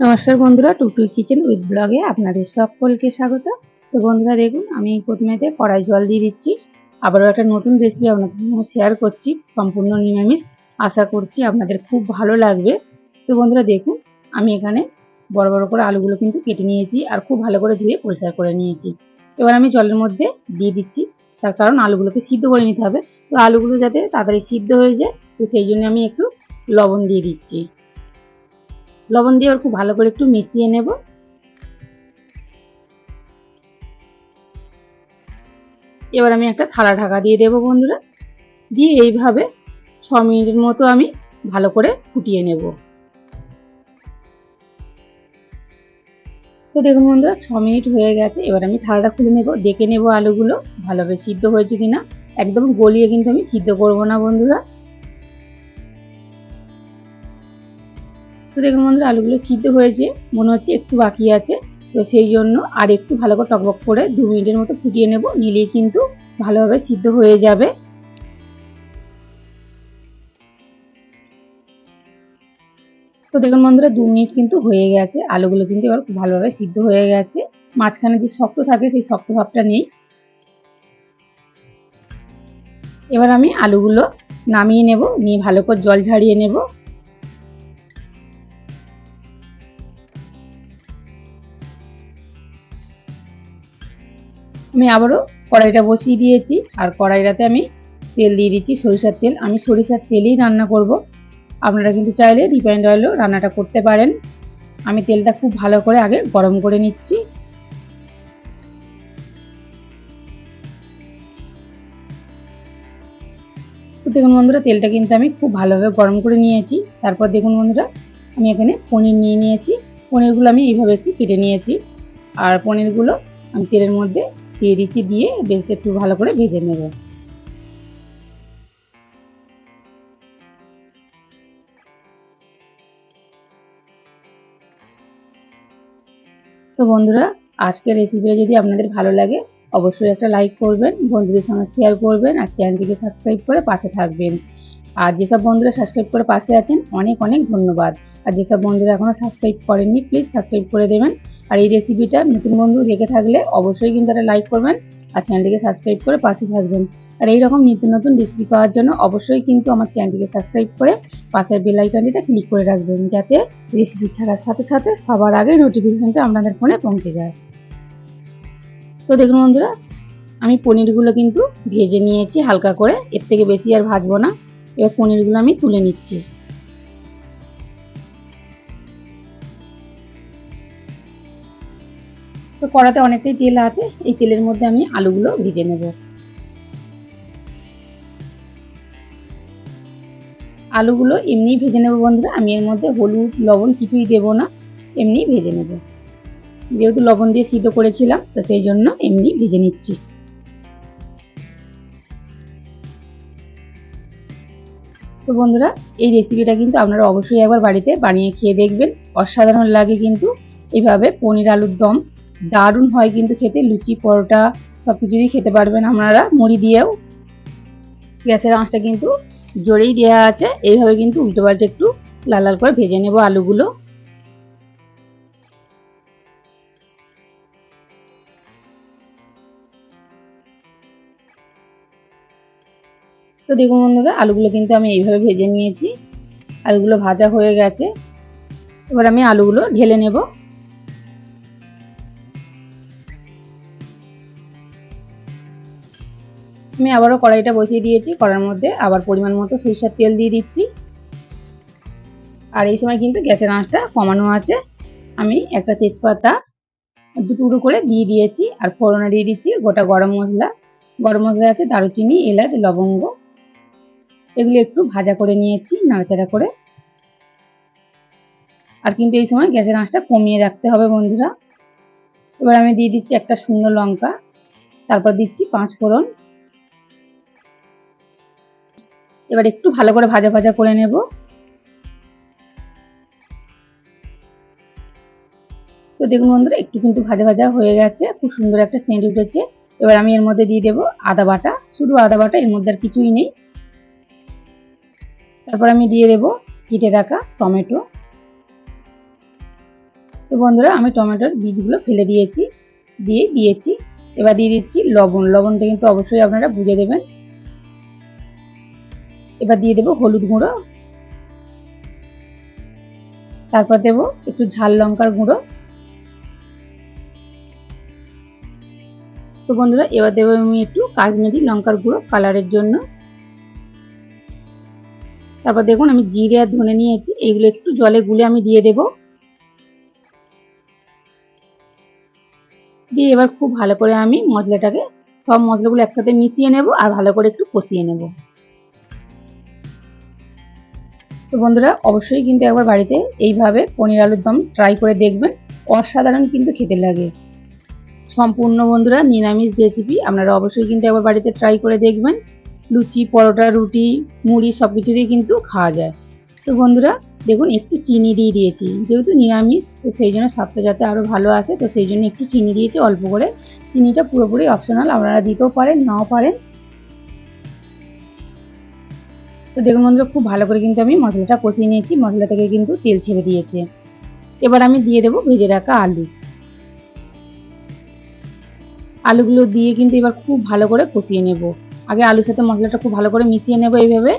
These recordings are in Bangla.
নমস্কার বন্ধুরা টুকটুক কিচেন উইথ ব্লগে আপনাদের সকলকে স্বাগত। তো বন্ধুরা, দেখুন, আমি প্রথমেতে কড়াই জল দিয়ে দিচ্ছি। আবারও একটা নতুন রেসিপি আপনাদের সঙ্গে শেয়ার করছি, সম্পূর্ণ নিরামিষ। আশা করছি আপনাদের খুব ভালো লাগবে। তো বন্ধুরা, দেখুন, আমি এখানে বড় বড় করে আলুগুলো কিন্তু কেটে নিয়েছি আর খুব ভালো করে ধুয়ে পরিষ্কার করে নিয়েছি। এবার আমি জলের মধ্যে দিয়ে দিচ্ছি, তার কারণ আলুগুলোকে সিদ্ধ করে নিতে হবে। তো আলুগুলো যাতে তাড়াতাড়ি সিদ্ধ হয়ে যায়, তো সেই জন্য আমি একটু লবণ দিয়ে দিচ্ছি। লবণ দিয়ে ওর খুব ভালো করে একটু মিশিয়ে নেব। এবার আমি একটা থালা ঢাকা দিয়ে দেবো বন্ধুরা। দিয়ে এইভাবে ছ মিনিটের মতো আমি ভালো করে ফুটিয়ে নেব। তো দেখুন বন্ধুরা, ছ মিনিট হয়ে গেছে। এবার আমি থালাটা খুলে নেব। দেখে নেব আলুগুলো। ভালোভাবে সিদ্ধ হয়েছে কিনা একদম গলিয়ে কিন্তু আমি সিদ্ধ করব না বন্ধুরা। তো দেখুন বন্ধুরা, আলুগুলো সিদ্ধ হয়েছে, মনে হচ্ছে একটু বাকি আছে। তো সেই জন্য আর একটু ভালো করে টকবক করে দু মিনিটের মতো ফুটিয়ে নেব, নিলেই কিন্তু ভালোভাবে সিদ্ধ হয়ে যাবে। তো দেখুন বন্ধুরা, দু মিনিট কিন্তু হয়ে গেছে, আলুগুলো কিন্তু এবার খুব ভালোভাবে সিদ্ধ হয়ে গেছে। মাঝখানে যে শক্ত থাকে, সেই শক্ত ভাবটা নেই। এবার আমি আলুগুলো নামিয়ে নেব, নিয়ে ভালো করে জল ঝাড়িয়ে নেব। আমি আবারও কড়াইটা বসিয়ে দিয়েছি আর কড়াইটাতে আমি তেল দিয়ে দিচ্ছি সরিষার তেল। আমি সরিষার তেলেই রান্না করব। আপনারা কিন্তু চাইলে রিফাইন্ড অয়েলও রান্নাটা করতে পারেন। আমি তেলটা খুব ভালো করে আগে গরম করে নিচ্ছি। দেখুন বন্ধুরা, তেলটা কিন্তু আমি খুব ভালোভাবে গরম করে নিয়েছি। তারপর দেখুন বন্ধুরা, আমি এখানে পনির নিয়ে নিয়েছি। পনিরগুলো আমি এইভাবে একটু কেটে নিয়েছি। আর পনিরগুলো আমি তেলের মধ্যে দিয়ে দিচ্ছি, দিয়ে বেশ একটু ভালো করে ভেজে নেব। তো বন্ধুরা, আজকের রেসিপিটা যদি আপনাদের ভালো লাগে, অবশ্যই একটা লাইক করবেন, বন্ধুদের সঙ্গে শেয়ার করবেন, আর চ্যানেলটিকে সাবস্ক্রাইব করে পাশে থাকবেন। আর যেসব বন্ধুরা সাবস্ক্রাইব করে পাশে আছেন, অনেক অনেক ধন্যবাদ। আর যেসব বন্ধুরা এখনও সাবস্ক্রাইব করেননি প্লিজ সাবস্ক্রাইব করে দেবেন। আর এই রেসিপিটা নতুন বন্ধু দেখে থাকলে অবশ্যই কিন্তু একটা লাইক করবেন আর চ্যানেলটিকে সাবস্ক্রাইব করে পাশে থাকবেন। আর এইরকম নিত্য নতুন রেসিপি পাওয়ার জন্য অবশ্যই কিন্তু আমার চ্যানেলটিকে সাবস্ক্রাইব করে পাশের বেল আইকনটিটা ক্লিক করে রাখবেন, যাতে রেসিপি ছাড়ার সাথে সাথে সবার আগে নোটিফিকেশনটা আপনাদের ফোনে পৌঁছে যায়। তো দেখুন বন্ধুরা, আমি পনিরগুলো কিন্তু ভেজে নিয়েছি হালকা করে, এর থেকে বেশি আর ভাজবো না। এবার পনিরগুলো আমি তুলে নিচ্ছি। তো কড়াতে অনেকটাই তেল আছে, এই তেলের মধ্যে আমি আলুগুলো ভেজে নেব। আলুগুলো এমনি ভেজে নেব বন্ধুরা, আমি এর মধ্যে হলুদ, লবণ কিছুই দেব না এমনি ভেজে নেব। যেহেতু লবণ দিয়ে সিদ্ধ করেছিলাম, তো সেই জন্য এমনি ভেজে নিচ্ছি। তো বন্ধুরা, এই রেসিপিটা কিন্তু আপনারা অবশ্যই একবার বাড়িতে বানিয়ে খেয়ে দেখবেন। অসাধারণ লাগে কিন্তু। এভাবে পনির আলুর দম দারুণ হয় কিন্তু খেতে। লুচি, পরোটা সব কিছুই খেতে পারবেন আপনারা, মুড়ি দিয়েও। গ্যাসের আঁশটা কিন্তু জোরেই দেওয়া আছে। এইভাবে কিন্তু উল্টো পাল্টে একটু লাল লাল করে ভেজে নেব আলুগুলো। তো দেখুন বন্ধুরা, আলুগুলো কিন্তু আমি এইভাবে ভেজে নিয়েছি। আলুগুলো ভাজা হয়ে গেছে। এবার আমি আলুগুলো ঢেলে নেব। আমি আবারও কড়াইটা বসিয়ে দিয়েছি, কড়ার মধ্যে আবার পরিমাণ মতো সরিষার তেল দিয়ে দিচ্ছি। আর এই সময় কিন্তু গ্যাসের আঁচটা কমানো আছে। আমি একটা তেজপাতা দুটুকরো করে দিয়ে দিয়েছি, আর ফোড়নে দিয়ে দিচ্ছি গোটা গরম মশলা। গরম মশলা আছে দারুচিনি, এলাচ, লবঙ্গ। এগুলো একটু ভাজা করে নিয়েছি, নাড়াচাড়া করে। আর কিন্তু এই সময় গ্যাসের আঁচটা কমিয়ে রাখতে হবে বন্ধুরা। এবার আমি দিয়ে দিচ্ছি একটা শুকনো লঙ্কা, তারপর দিচ্ছি পাঁচ ফোড়ন। এবার একটু ভালো করে ভাজা ভাজা করে নেব। তো দেখুন বন্ধুরা, একটু কিন্তু ভাজা ভাজা হয়ে গেছে, খুব সুন্দর একটা সেন্ট উঠেছে। এবার আমি এর মধ্যে দিয়ে দেবো আদা বাটা। শুধু আদা বাটা, এর মধ্যে আর কিছুই নেই। তারপর আমি দিয়ে দেবো কেটে রাখা টমেটো। তো বন্ধুরা, আমি টমেটোর বীজগুলো ফেলে দিয়েছি, দিয়ে দিয়েছি। এবার দিয়ে দিচ্ছি লবণ। লবণটা কিন্তু অবশ্যই আপনারা বুঝে দেবেন। এবার দিয়ে দেবো হলুদ গুঁড়ো। তারপর দেব একটু ঝাল লঙ্কার গুঁড়ো। তো বন্ধুরা, এবার দেবো আমি একটু কাশ্মীরি লঙ্কার গুঁড়ো কালারের জন্য। তারপর দেখুন আমি জিরে আর ধনে নিয়েছি এইগুলো একটু জলে গুলে আমি দিয়ে দেব। দিয়ে এবার খুব ভালো করে আমি মশলাটাকে, সব মশলাগুলো একসাথে মিশিয়ে নেব আর ভালো করে একটু কষিয়ে নেব। তো বন্ধুরা, অবশ্যই কিন্তু একবার বাড়িতে এইভাবে পনির আলুর দম ট্রাই করে দেখবেন, অসাধারণ কিন্তু খেতে লাগে। সম্পূর্ণ বন্ধুরা, নিরামিষ রেসিপি আপনারা অবশ্যই কিন্তু একবার বাড়িতে ট্রাই করে দেখবেন। লুচি, পরোটা, রুটি, মুড়ি সব কিছুতেই কিন্তু খাওয়া যায়। তো বন্ধুরা, দেখুন, একটু চিনি দিয়ে দিয়েছি। যেহেতু নিরামিষ, তো সেই জন্য স্বাদটা যাতে আরও ভালো আসে, তো সেই জন্য একটু চিনি দিয়েছি, অল্প করে। চিনিটা পুরোপুরি অপশনাল আপনারা দিতেও পারেন, নাও পারেন। তো দেখুন বন্ধুরা, খুব ভালো করে কিন্তু আমি মশলাটা কষিয়ে নিয়েছি, মশলা থেকে কিন্তু তেল ছেড়ে দিয়েছে। এবার আমি দিয়ে দেবো ভেজে রাখা আলু। আলুগুলো দিয়ে কিন্তু এবার খুব ভালো করে কষিয়ে নেব। আগে আলুর সাথে মশলাটা খুব ভালো করে মিশিয়ে নেব এইভাবে,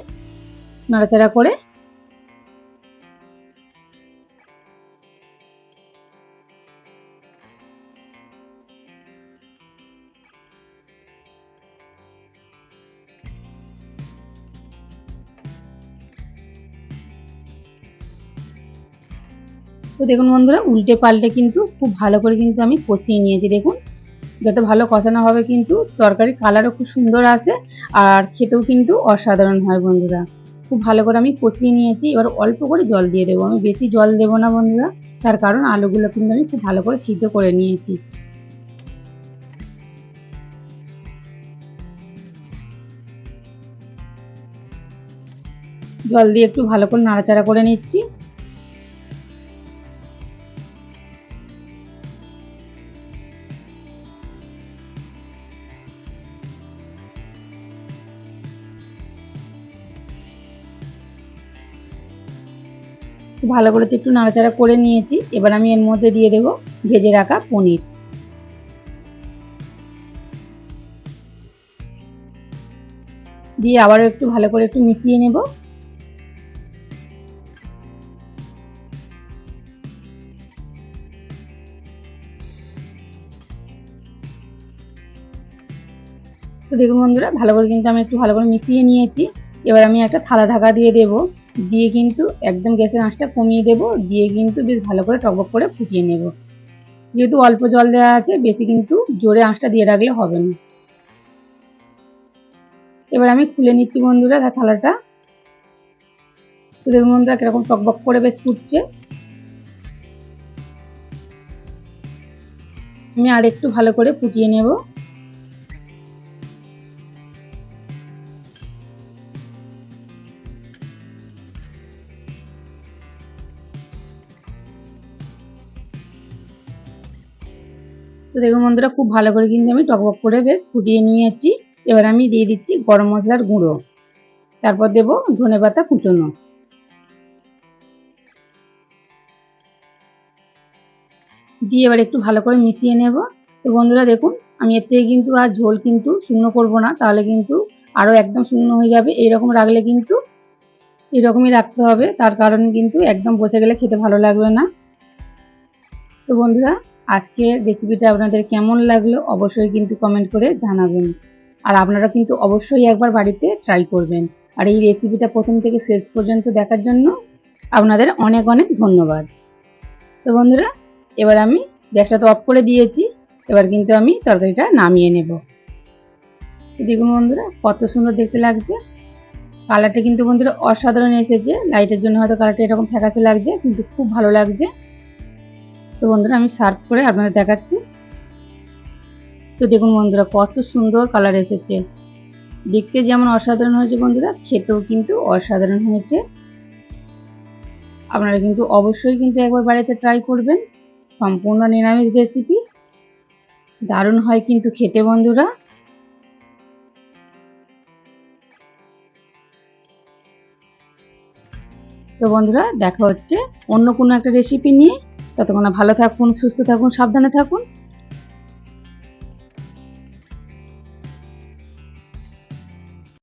নাড়াচাড়া করে। তো দেখুন বন্ধুরা, উল্টে পাল্টে কিন্তু খুব ভালো করে কিন্তু আমি কষিয়ে নিয়েছি, দেখুন। যত ভালো কষানো হবে কিন্তু তরকারির কালারও খুব সুন্দর আসে আর খেতেও কিন্তু অসাধারণ হয় বন্ধুরা। খুব ভালো করে আমি কষিয়ে নিয়েছি, এবার অল্প করে জল দিয়ে দেবো। আমি বেশি জল দেবো না বন্ধুরা, তার কারণ আলুগুলো কিন্তু আমি খুব ভালো করে সিদ্ধ করে নিয়েছি। জল দিয়ে একটু ভালো করে নাড়াচাড়া করে নিচ্ছি। ভালো করে একটু নাড়াচাড়া করে নিয়েছি। এবার আমি এর মধ্যে দিয়ে দেব ভেজে রাখা পনির। দিয়ে আবারও একটু ভালো করে একটু মিশিয়ে নেব। তো দেখুন বন্ধুরা, ভালো করে কিন্তু আমি একটু ভালো করে মিশিয়ে নিয়েছি। এবার আমি একটা থালা ঢাকা দিয়ে দেবো। দিয়ে কিন্তু একদম গ্যাসের আঁচটা কমিয়ে দেব, দিয়ে কিন্তু বেশ ভালো করে টকবক করে ফুটিয়ে নেব। যেহেতু অল্প জল দেওয়া আছে, বেশি কিন্তু জোরে আঁচটা দিয়ে রাখলে হবে না। এবার আমি খুলে নিচ্ছি বন্ধুরা তার থালাটা। দেখুন বন্ধুরা কীরকম টকবক করে বেশ ফুটছে। আমি আর একটু ভালো করে ফুটিয়ে নেব। তো দেখুন বন্ধুরা, খুব ভালো করে কিন্তু আমি টকবক করে বেশ ফুটিয়ে নিয়েছি। এবার আমি দিয়ে দিচ্ছি গরম মশলার গুঁড়ো। তারপর দেব ধনে পাতা কুচোনো। দিয়ে এবার একটু ভালো করে মিশিয়ে নেব। তো বন্ধুরা, দেখুন, আমি এর থেকে কিন্তু আর ঝোল কিন্তু শুকনো করব না। তাহলে কিন্তু আরও একদম শুকনো হয়ে যাবে। এইরকম রাখলে কিন্তু এরকমই রাখতে হবে। তার কারণে কিন্তু একদম বসে গেলে খেতে ভালো লাগবে না। তো বন্ধুরা আজকের রেসিপিটা আপনাদের কেমন লাগল অবশ্যই কিন্তু কমেন্ট করে জানাবেন। আর আপনারা কিন্তু অবশ্যই একবার বাড়িতে ট্রাই করবেন। আর এই রেসিপিটা প্রথম থেকে শেষ পর্যন্ত দেখার জন্য আপনাদের অনেক অনেক ধন্যবাদ। তো বন্ধুরা, এবার আমি গ্যাসটা তো অফ করে দিয়েছি, এবার কিন্তু আমি তরকারিটা নামিয়ে নেব। দেখুন বন্ধুরা, কত সুন্দর দেখতে লাগছে। কালারটা কিন্তু বন্ধুরা অসাধারণ এসেছে। লাইটের জন্য হয়তো কালারটা এরকম ফ্যাকাসে লাগছে, কিন্তু খুব ভালো লাগছে। তো বন্ধুরা, আমি সার্ভ করে আপনাদের দেখাচ্ছি। তো দেখুন বন্ধুরা, কত সুন্দর কালার এসেছে। দেখতে যেমন অসাধারণ হয়েছে বন্ধুরা, খেতেও কিন্তু অসাধারণ হয়েছে। আপনারা কিন্তু অবশ্যই কিন্তু একবার বাড়িতে ট্রাই করবেন। সম্পূর্ণ নিরামিষ রেসিপি দারুণ হয় কিন্তু খেতে বন্ধুরা। তো বন্ধুরা, দেখা হচ্ছে অন্য কোনো একটা রেসিপি নিয়ে। ততক্ষণ ভালো থাকুন সুস্থ থাকুন সাবধানে থাকুন।